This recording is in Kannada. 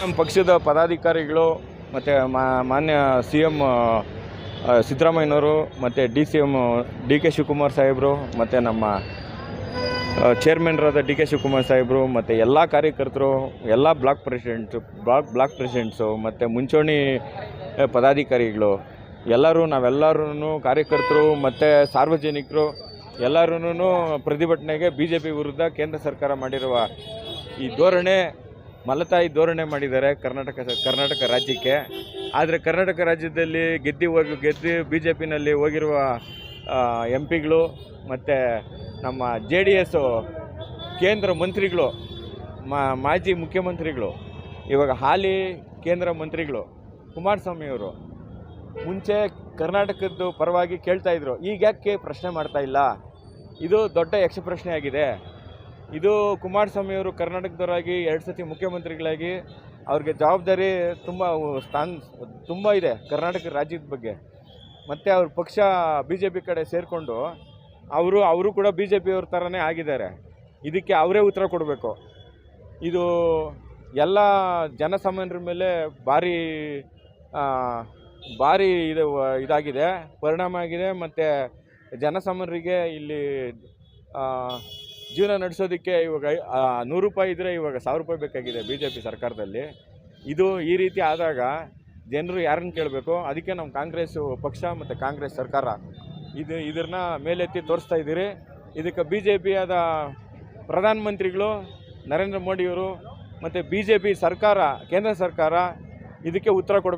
ನಮ್ಮ ಪಕ್ಷದ ಪದಾಧಿಕಾರಿಗಳು ಮತ್ತು ಮಾನ್ಯ ಸಿ ಎಂ ಸಿದ್ದರಾಮಯ್ಯನವರು ಮತ್ತು D C M D K Shivakumar ಸಾಹೇಬರು ಮತ್ತು ನಮ್ಮ ಚೇರ್ಮನ್ರಾದ ಡಿ ಕೆ ಶಿವಕುಮಾರ್ ಸಾಹೇಬರು ಮತ್ತು ಎಲ್ಲ ಕಾರ್ಯಕರ್ತರು, ಎಲ್ಲ block presidents block block presidents ಮತ್ತು ಮುಂಚೂಣಿ ಪದಾಧಿಕಾರಿಗಳು ಎಲ್ಲರೂ ನಾವೆಲ್ಲರೂ ಕಾರ್ಯಕರ್ತರು ಮತ್ತು ಸಾರ್ವಜನಿಕರು ಎಲ್ಲರೂ ಪ್ರತಿಭಟನೆಗೆ ಬಿ ಜೆ ಪಿ ವಿರುದ್ಧ ಕೇಂದ್ರ ಸರ್ಕಾರ ಮಾಡಿರುವ ಈ ಧೋರಣೆ, ಮಲತಾಯಿ ಧೋರಣೆ ಮಾಡಿದ್ದಾರೆ ಕರ್ನಾಟಕ ಕರ್ನಾಟಕ ರಾಜ್ಯಕ್ಕೆ. ಆದರೆ ಕರ್ನಾಟಕ ರಾಜ್ಯದಲ್ಲಿ ಗೆದ್ದು ಹೋಗಿ, ಗೆದ್ದು ಬಿ ಜೆ ಪಿನಲ್ಲಿ ಹೋಗಿರುವ ಎಂ ಪಿಗಳು ಮತ್ತು ನಮ್ಮ ಜೆ ಡಿ ಎಸ್ಸು ಕೇಂದ್ರ ಮಂತ್ರಿಗಳು ಮಾಜಿ ಮುಖ್ಯಮಂತ್ರಿಗಳು, ಇವಾಗ ಹಾಲಿ ಕೇಂದ್ರ ಮಂತ್ರಿಗಳು, ಕುಮಾರಸ್ವಾಮಿಯವರು ಮುಂಚೆ ಕರ್ನಾಟಕದ್ದು ಪರವಾಗಿ ಕೇಳ್ತಾ ಇದ್ರು. ಈಗ ಯಾಕೆ ಪ್ರಶ್ನೆ ಮಾಡ್ತಾ ಇಲ್ಲ? ಇದು ದೊಡ್ಡ ಯಕ್ಷ ಪ್ರಶ್ನೆ ಆಗಿದೆ. ಇದು ಕುಮಾರಸ್ವಾಮಿಯವರು ಕರ್ನಾಟಕದವರಾಗಿ ಎರಡು ಸತಿ ಮುಖ್ಯಮಂತ್ರಿಗಳಾಗಿ ಅವ್ರಿಗೆ ಜವಾಬ್ದಾರಿ ತುಂಬ ಸ್ಥಾನ, ತುಂಬ ಇದೆ ಕರ್ನಾಟಕ ರಾಜ್ಯದ ಬಗ್ಗೆ. ಮತ್ತು ಅವ್ರ ಪಕ್ಷ ಬಿ ಜೆ ಪಿ ಕಡೆ ಸೇರಿಕೊಂಡು ಅವರು ಅವರು ಕೂಡ ಬಿ ಜೆ ಪಿಯವ್ರ ಥರನೇ ಆಗಿದ್ದಾರೆ. ಇದಕ್ಕೆ ಅವರೇ ಉತ್ತರ ಕೊಡಬೇಕು. ಇದು ಎಲ್ಲ ಜನಸಾಮಾನ್ಯರ ಮೇಲೆ ಭಾರಿ ಭಾರಿ ಇದು, ಇದಾಗಿದೆ. ಪರಿಣಾಮ ಆಗಿದೆ. ಮತ್ತು ಜನಸಾಮಾನ್ಯರಿಗೆ ಇಲ್ಲಿ ಜೀವನ ನಡೆಸೋದಕ್ಕೆ ಇವಾಗ ನೂರು ರೂಪಾಯಿ ಇದ್ದರೆ ಇವಾಗ ಸಾವಿರ ರೂಪಾಯಿ ಬೇಕಾಗಿದೆ ಬಿ ಜೆ ಪಿ ಸರ್ಕಾರದಲ್ಲಿ. ಇದು ಈ ರೀತಿ ಆದಾಗ ಜನರು ಯಾರನ್ನು ಕೇಳಬೇಕು? ಅದಕ್ಕೆ ನಮ್ಮ ಕಾಂಗ್ರೆಸ್ ಪಕ್ಷ ಮತ್ತು ಕಾಂಗ್ರೆಸ್ ಸರ್ಕಾರ ಇದು, ಇದನ್ನ ಮೇಲೆತ್ತಿ ತೋರಿಸ್ತಾ ಇದ್ದೀರಿ. ಇದಕ್ಕೆ ಬಿ ಜೆ ಪಿಯಾದ ಪ್ರಧಾನಮಂತ್ರಿಗಳು ನರೇಂದ್ರ ಮೋದಿಯವರು ಮತ್ತು ಬಿ ಜೆ ಪಿ ಸರ್ಕಾರ, ಕೇಂದ್ರ ಸರ್ಕಾರ ಇದಕ್ಕೆ ಉತ್ತರ ಕೊಡಬೇಕು.